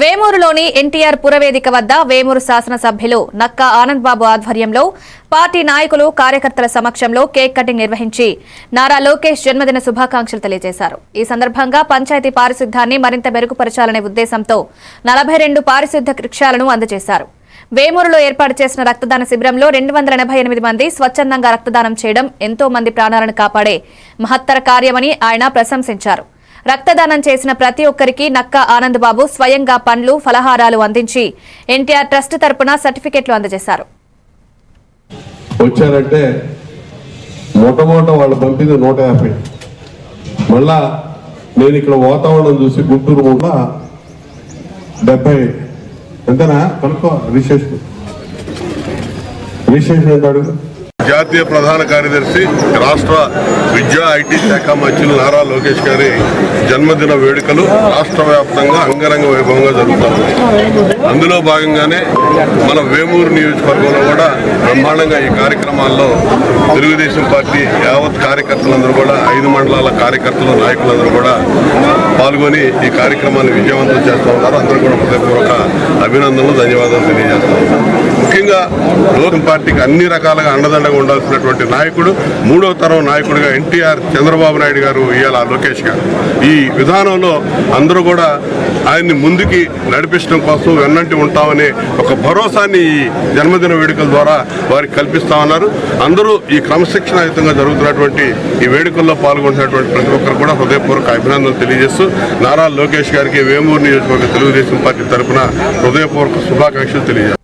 వేమూరులోని ఎన్టీఆర్ పురవేదిక వద్ద వేమూరు శాసనసభ్యులు నక్కా ఆనంద్ బాబు ఆధ్వర్యంలో పార్టీ నాయకులు కార్యకర్తల సమక్షంలో కేక్ కటింగ్ నిర్వహించి నారా లోకేష్ జన్మదిన శుభాకాంక్షలు తెలియజేశారు. ఈ సందర్భంగా పంచాయతీ పారిశుద్ధ్యాన్ని మరింత మెరుగుపరచాలనే ఉద్దేశంతో నలభై రెండు పారిశుద్ధ్య వృక్షాలను అందజేశారు. వేమూరులో ఏర్పాటు చేసిన రక్తదాన శిబిరంలో రెండు వందల ఎనభై ఎనిమిది మంది స్వచ్ఛందంగా రక్తదానం చేయడం ఎంతో మంది ప్రాణాలను కాపాడే మహత్తర కార్యమని ఆయన ప్రశంసించారు. రక్తదానం చేసిన ప్రతి ఒక్కరికి నక్క ఆనందబాబు స్వయంగా పండ్లు ఫలహారాలు అందించి ఎన్టీఆర్ ట్రస్ట్ తరపున సర్టిఫికెట్లు అందజేశారు. వచ్చారంటే మొట్టమొదట వాళ్ళు పంపింది నూట యాభై. మళ్ళా నేను ఇక్కడ వాతావరణం చూసి గుంటూరు కూడా డెబ్బై. ఎంతనా? కనుక్కో రిజిస్ట్రేషన్. రిజిస్ట్రేషన్ ఎంత అడుగు. జాతీయ ప్రధాన కార్యదర్శి రాష్ట్ర విద్యా ఐటీ శాఖ మంత్రులు నారా లోకేష్ గారి జన్మదిన వేడుకలు రాష్ట్ర వ్యాప్తంగా అంగరంగ వైభవంగా జరుగుతాయి. అందులో భాగంగానే మన వేమూరు నియోజకవర్గంలో కూడా బ్రహ్మాండంగా ఈ కార్యక్రమాల్లో తెలుగుదేశం పార్టీ యావత్ కార్యకర్తలందరూ కూడా ఐదు మండలాల కార్యకర్తలు నాయకులందరూ కూడా పాల్గొని ఈ కార్యక్రమాన్ని విజయవంతం చేస్తూ ఉన్నారు. అందరూ కూడా హృదయపూర్వక అభినందనలు ధన్యవాదాలు తెలియజేస్తున్నారు ముందుగా లోకం పార్టీకి అన్ని రకాలుగా అండదండగా ఉండాల్సినటువంటి నాయకుడు మూడో తరం నాయకుడిగా ఎన్టీఆర్ చంద్రబాబు నాయుడు గారు ఇవాళ లోకేష్ గారు. ఈ విధానంలో అందరూ కూడా ఆయన్ని ముందుకి నడిపించడం కోసం వెన్నంటి ఉంటామనే ఒక భరోసాని ఈ జన్మదిన వేడుకల ద్వారా వారికి కల్పిస్తా ఉన్నారు. అందరూ ఈ క్రమశిక్షణాయుతంగా జరుగుతున్నటువంటి ఈ వేడుకల్లో పాల్గొంటున్నటువంటి ప్రతి ఒక్కరు కూడా హృదయపూర్వక అభినందనలు తెలియజేస్తూ నారా లోకేష్ గారికి వేమూరు నియోజకవర్గ తెలుగుదేశం పార్టీ తరఫున హృదయపూర్వక శుభాకాంక్షలు తెలియజేస్తారు